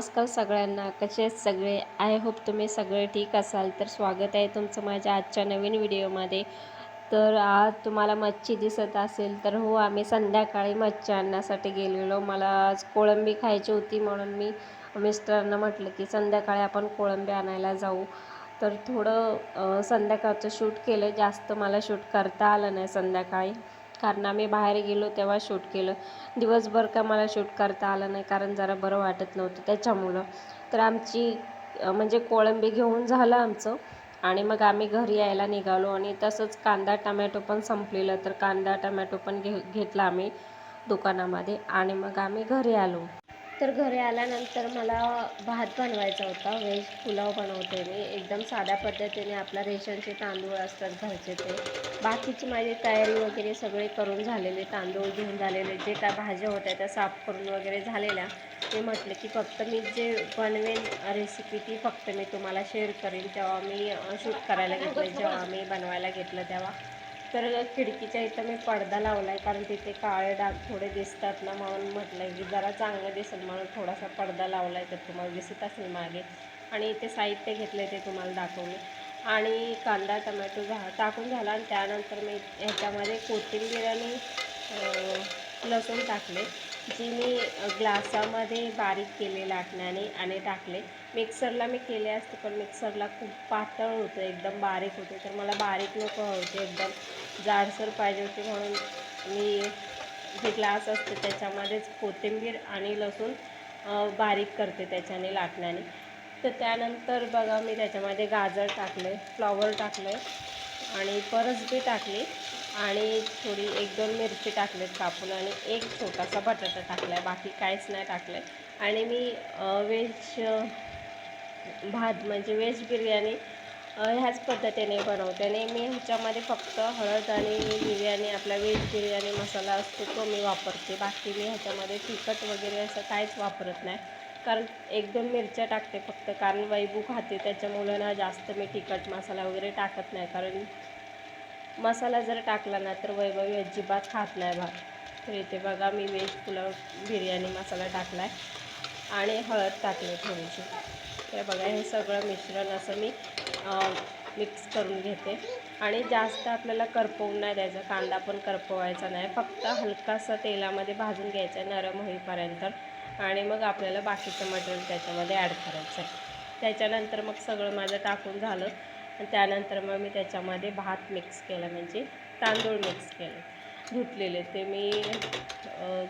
नमस्कार सगळ्यांना कसे आहेत सगळे? आय होप तुम्ही सगळे ठीक असाल. तर स्वागत आहे तुमचं माझ्या आजच्या नवीन व्हिडिओमध्ये. तर आज तुम्हाला मच्छी दिसत असेल तर हो आम्ही संध्याकाळी मच्छी आणण्यासाठी गेलेलो. मला आज कोळंबी खायची होती म्हणून मी मिस्टरांना म्हटलं की संध्याकाळी आपण कोळंबी आणायला जाऊ. तर थोडं संध्याकाळचं शूट केलं. जास्त मला शूट करता आलं नाही संध्याकाळी. कारण आम्ही बाहेर गेलो तेव्हा शूट केलं. दिवसभर का मला शूट करता आलं नाही कारण जरा बरं वाटत नव्हतं त्याच्यामुळं. तर आमची म्हणजे कोळंबी घेऊन झालं आमचं आणि मग आम्ही घरी यायला निघालो आणि तसंच कांदा टमॅटो पण संपलेलं. तर कांदा टमॅटो पण घे घेतला आम्ही दुकानामध्ये आणि मग आम्ही घरी आलो. तर घरी आल्यानंतर मला भात बनवायचा होता. व्हेज पुलाव बनवते मी. एकदम साध्या पद्धतीने आपल्या रेशनचे तांदूळ असतात घरचे ते. बाकीची माझी तयारी वगैरे सगळे करून झालेले तांदूळ घेऊन झालेले. जे काय भाज्या होत्या त्या साफ करून वगैरे झालेल्या. ते म्हटलं की फक्त मी जे बनवेन रेसिपी ती फक्त मी तुम्हाला शेअर करेन. तेव्हा मी शूट करायला घेतलं जेव्हा मी बनवायला घेतलं तेव्हा. तर खिडकीच्या इथं मी पडदा लावला आहे कारण तिथे काळे डाग थोडे दिसतात ना म्हणून म्हटलं की जरा चांगलं दिसेल म्हणून थोडासा पडदा लावला आहे तर तुम्हाला दिसत असेल मागे. आणि इथे साहित्य घेतले ते तुम्हाला दाखवले. आणि कांदा टमॅटो झा टाकून झाला आणि त्यानंतर मी ह्याच्यामध्ये कोथिंबीर आणि लसूण टाकले. जी मी ग्लासामध्ये बारीक केले लाटण्याने आणि टाकले. मिक्सरला मी केले असते पण मिक्सरला खूप पातळ होतं एकदम बारीक होते. तर मला बारीक नको होते एकदम जाडसर पाहिजे होते म्हणून मी जे ग्लास असते त्याच्यामध्येच कोथिंबीर आणि लसूण बारीक करते त्याच्याने लाटण्याने. तर त्यानंतर बघा मी त्याच्यामध्ये गाजर टाकले फ्लॉवर टाकले आणि परसबी टाकली. आणि थोडी एक दोन मिरची टाकलेत कापून आणि एक छोटासा बटाटा टाकला आहे बाकी काहीच नाही टाकलं आहे आणि मी वेज व्हेज भात म्हणजे व्हेज बिर्याणी ह्याच पद्धतीने बनवते. आणि मी ह्याच्यामध्ये फक्त हळद आणि बिर्याणी आपला व्हेज बिर्याणी मसाला असतो तो मी वापरते. बाकी मी ह्याच्यामध्ये तिखट वगैरे असं काहीच वापरत नाही. कारण एक दोन मिरच्या टाकते फक्त. कारण वैबू खाते त्याच्यामुळं ना जास्त मी तिखट मसाला वगैरे टाकत नाही. कारण मसाला जर टाकला ना तर वैभवी अजिबात खात नाही भात. तर इथे बघा मी व्हेज पुलाव बिर्याणी मसाला टाकला आहे आणि हळद टाकली थोडीशी. हे बघा हे सगळं मिश्रण असं मी मिक्स करून घेते. आणि जास्त आपल्याला करपवून नाही द्यायचं कांदा पण करपवायचा नाही. फक्त हलकासा तेलामध्ये भाजून घ्यायचा नरम होईपर्यंत. आणि मग आपल्याला बाकीचं मटेरियल त्याच्यामध्ये ॲड करायचं आहे. त्याच्यानंतर मग सगळं माझं टाकून झालं. त्यानंतर मग मी त्याच्यामध्ये भात मिक्स केला म्हणजे तांदूळ मिक्स केले. धुतलेले ते मी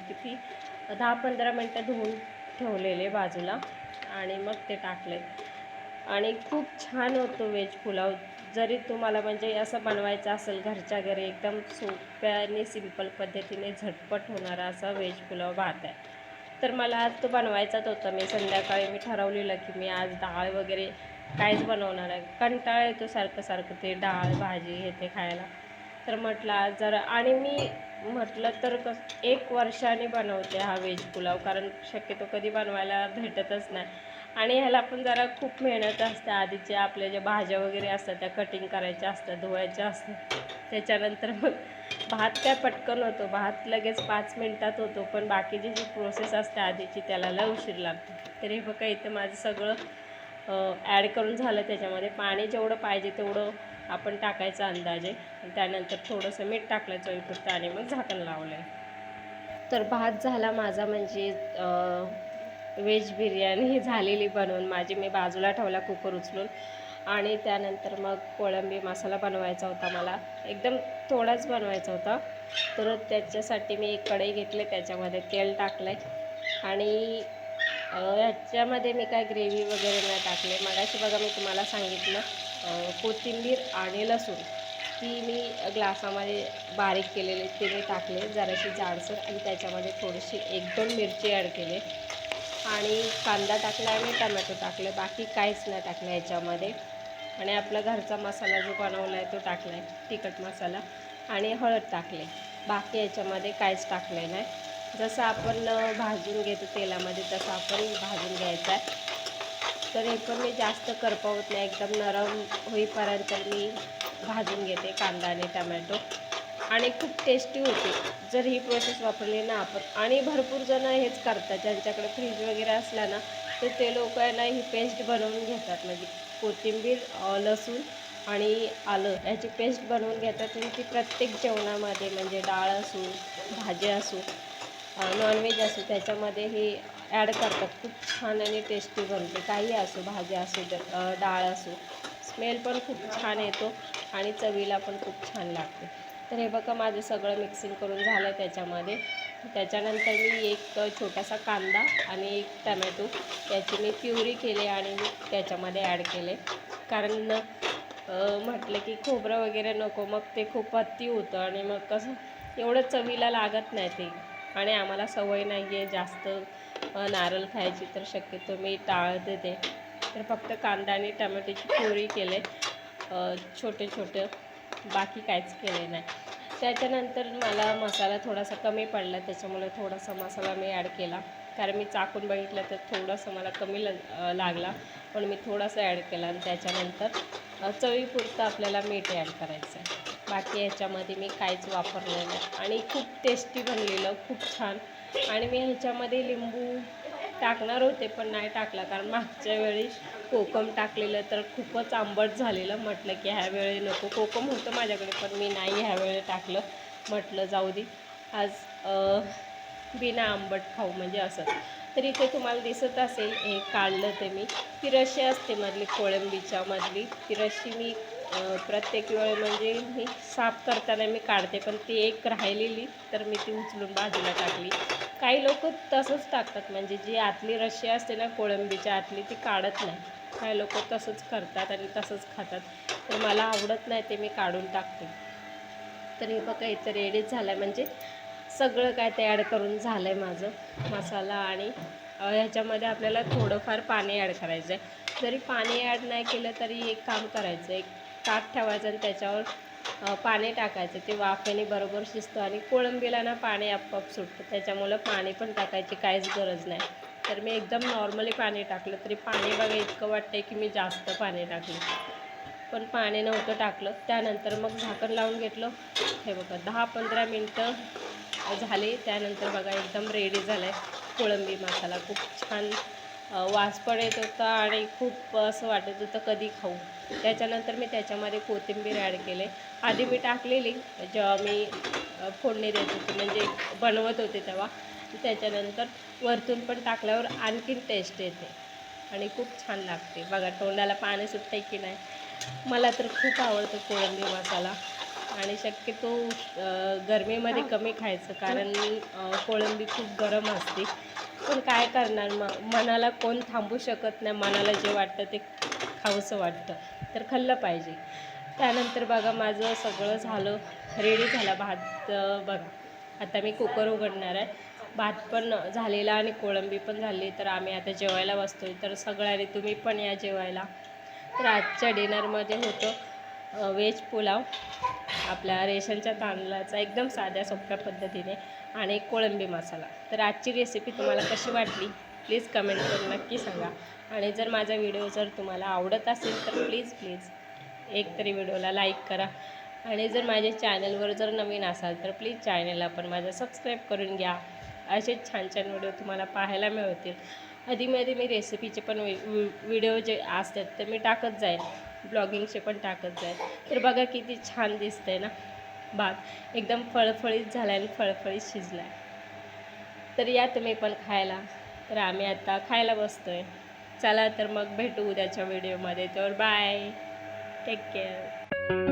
किती दहा पंधरा मिनटं धुवून ठेवलेले बाजूला आणि मग ते टाकले. आणि खूप छान होतो व्हेज पुलाव. जरी तुम्हाला म्हणजे असं बनवायचं असेल घरच्या घरी एकदम सोप्या आणि सिंपल पद्धतीने झटपट होणारा असा व्हेज पुलाव भात आहे. तर मला आज तो बनवायचाच होता. मी संध्याकाळी मी ठरवलेलं की मी आज डाळ वगैरे काहीच बनवणार आहे कंटाळा येतो सारखं सारखं ते डाळ भाजी हे ते खायला. तर म्हटलं आज जरा आणि मी म्हटलं तर कस एक वर्षाने बनवते हा व्हेज पुलाव कारण शक्यतो कधी बनवायला भेटतच नाही. आणि ह्याला पण जरा खूप मेहनत असते. आधीचे आपल्या ज्या भाज्या वगैरे असतात त्या कटिंग करायच्या असतात धुवायच्या असतात. त्याच्यानंतर मग भात काय पटकन होतो. भात लगेच पाच मिनटात होतो पण बाकीची जी प्रोसेस असते आधीची त्याला लय उशीर लागतो. तरी बघा इथं माझं सगळं ॲड करून झालं त्याच्यामध्ये. पाणी जेवढं पाहिजे तेवढं आपण टाकायचं अंदाजे. त्यानंतर थोडंसं मीठ टाकलं चवीपुरतं आणि मग झाकण लावलं आहे तर भात झाला माझा म्हणजे व्हेज बिर्याणी झालेली बनवून माझी. मी बाजूला ठेवला कुकर उचलून. आणि त्यानंतर मग कोळंबी मसाला बनवायचा होता मला. एकदम थोडाच बनवायचा होता. तर त्याच्यासाठी मी एक कढई घेतली त्याच्यामध्ये तेल टाकलं आहे आणि ह्याच्यामध्ये मी काय ग्रेव्ही वगैरे नाही टाकले. मगाशी बघा मी तुम्हाला सांगितलं कोथिंबीर आणि लसूण. ती मी ग्लासामध्ये बारीक केलेले ते मी टाकले जराशी जाडसर आणि त्याच्यामध्ये थोडीशी एक दोन मिरची ॲड केले. आणि कांदा टाकला आणि टमॅटो टाकले बाकी काहीच नाही टाकलं याच्यामध्ये. आणि आपला घरचा मसाला जो बनवला आहे तो टाकला आहे तिखट मसाला. आणि हळद टाकले. बाकी याच्यामध्ये काहीच टाकलं नाही. जसं आपण भाजून घेतो तेलामध्ये तसं आपण भाजून घ्यायचं आहे. तर हे पण मी जास्त करपवत नाही. एकदम नरम होईपर्यंत मी भाजून घेते कांदा आणि टमॅटो. आणि खूप टेस्टी होते. जर ही प्रोसेस वापरली ना आपण. आणि भरपूर जण हेच करतात. ज्यांच्याकडे फ्रीज वगैरे असला ना तर ते लोक आहे ना ही पेस्ट बनवून घेतात. म्हणजे कोथिंबीर लसूण आणि आलं याची पेस्ट बनवून घेतात. आणि ती प्रत्येक जेवणामध्ये म्हणजे डाळ असो भाजी असो नॉनव्हेज असो त्याच्यामध्ये हे ॲड करतात. खूप छान आणि टेस्टी बनते. काही असो भाजी असो डाळ असो स्मेल पण खूप छान येतो आणि चवीला पण खूप छान लागते. तर हे बघा माझं सगळं मिक्सिंग करून झालं त्याच्यामध्ये. त्याच्यानंतर मी एक छोटासा कांदा आणि एक टमॅटो याची मी प्युरी केले आणि मी त्याच्यामध्ये ॲड केले. कारण म्हटलं की खोबरं वगैरे नको मग ते खूप हत्ती होतं आणि मग कसं एवढं चवीला लागत नाही ते. आणि आम्हाला सवय नाही आहे जास्त नारळ खायची तर शक्यतो मी टाळ देते. तर फक्त कांदा आणि टमॅटोची प्युरी केले. छोटे छोटे बाकी काहीच केले नाही. त्याच्यानंतर मला मसाला थोडासा कमी पडला त्याच्यामुळे थोडासा मसाला मी ॲड केला. कारण मी चाकून बघितलं तर थोडंसं मला कमी ल लागला पण मी थोडासा ॲड केला आणि त्याच्यानंतर चवीपुरतं आपल्याला मीठ ॲड करायचं आहे बाकी ह्याच्यामध्ये मी काहीच वापरलं नाही. आणि खूप टेस्टी बनलेलं खूप छान. आणि मी ह्याच्यामध्ये लिंबू टाकणार होते पण नाही टाकला. कारण मागच्या वेळी कोकम टाकलेलं तर खूपच आंबट झालेलं. म्हटलं की ह्या वेळी नको. कोकम होतं माझ्याकडे पण मी नाही ह्या वेळी टाकलं. म्हटलं जाऊ दे. आज बिना आंबट खाऊ म्हणजे असं. तर इथे तुम्हाला दिसत असेल हे काढलं ते मी. ती रशी असते मधली कोळंबीच्या मधली. ती रशी मी प्रत्येक वेळ म्हणजे मी साफ करताना मी काढते पण ती एक राहिलेली तर मी ती उचलून बाजूला टाकली. काही लोक तसंच टाकतात म्हणजे जी आतली रशी असते ना कोळंबीच्या आतली ती काढत नाही. काही लोक तसंच करतात आणि तसंच खातात. तर मला आवडत नाही ते मी काढून टाकते. तर हे बघा इथं रेडीच झालं आहे म्हणजे सगळं काय तयार करून झालं आहे माझं. मसाला आणि ह्याच्यामध्ये आपल्याला थोडंफार पाणी ॲड करायचं आहे जरी पाणी ॲड नाही केलं तरी एक काम करायचं एक ताट ठेवायचं आणि त्याच्यावर पाणी टाकायचं. ते वाफेने बरोबर शिजतं आणि कोळंबीला ना पाणी आपोआप सुटतं. त्याच्यामुळं पाणी पण टाकायची काहीच गरज नाही. तर मी एकदम नॉर्मली पाणी टाकलं तरी पाणी बघा इतकं वाटतं की मी जास्त पाणी टाकलं. पण पाणी नव्हतं टाकलं. त्यानंतर मग झाकण लावून घेतलं. हे बघा दहा पंधरा मिनटं झाली. त्यानंतर बघा एकदम रेडी झालं आहे कोळंबी मसाला. खूप छान वास पण येत होता आणि खूप असं वाटत होतं कधी खाऊ. त्याच्यानंतर मी त्याच्यामध्ये कोथिंबीर ॲड केले. आधी मी टाकलेली जेव्हा मी फोडणी देत होते म्हणजे बनवत होते तेव्हा. त्याच्यानंतर वरतून पण टाकल्यावर आणखीन टेस्ट येते. आणि खूप छान लागते. बघा तोंडाला पाणी सुटते की नाही? मला तर खूप आवडतं कोळंबी मसाला. आणि शक्यतो गरमीमध्ये कमी खायचं कारण कोळंबी खूप गरम असते. पण काय करणार मग मनाला कोण थांबू शकत नाही मनाला जे वाटतं ते खाऊसं वाटतं. तर खाल्लं पाहिजे. त्यानंतर बघा माझं सगळं झालं रेडी झाला भात बघा. आता मी कुकर उघडणार आहे. भात पण झालेला आणि कोळंबी पण झाली तर आम्ही आता जेवायला बसतोय. तर सगळ्यांनी तुम्ही पण या जेवायला. तर आजच्या डिनरमध्ये होतं व्हेज पुलाव. आपल्या रेशनच्या तांदळाचा एकदम साध्या सोप्या पद्धतीने आणि कोळंबी मसाला. तर आजची रेसिपी तुम्हाला कशी वाटली? प्लीज कमेंट करून नक्की सांगा. आणि जर माझा व्हिडिओ जर तुम्हाला आवडत असेल तर प्लीज प्लीज एक तरी व्हिडिओला लाईक करा. आणि जर माझ्या चॅनलवर जर नवीन असाल तर प्लीज चॅनलला पण माझं सबस्क्राईब करून घ्या. असेच छान छान व्हिडिओ तुम्हाला पाहायला मिळतील. आधीमध्ये मी रेसिपीचे पण व्हिडिओ जे असतात ते मी टाकत जाईल ब्लॉगिंगचे पण टाकत जाईल तर बघा किती छान दिसतंय ना. भात एकदम फळफळीत झाला आणि फळफळीत शिजला आहे तर या तुम्ही पण खायला. तर आम्ही आता खायला बसतो आहे चला तर मग भेटू उद्याच्या व्हिडिओमध्ये तर बाय टेक केअर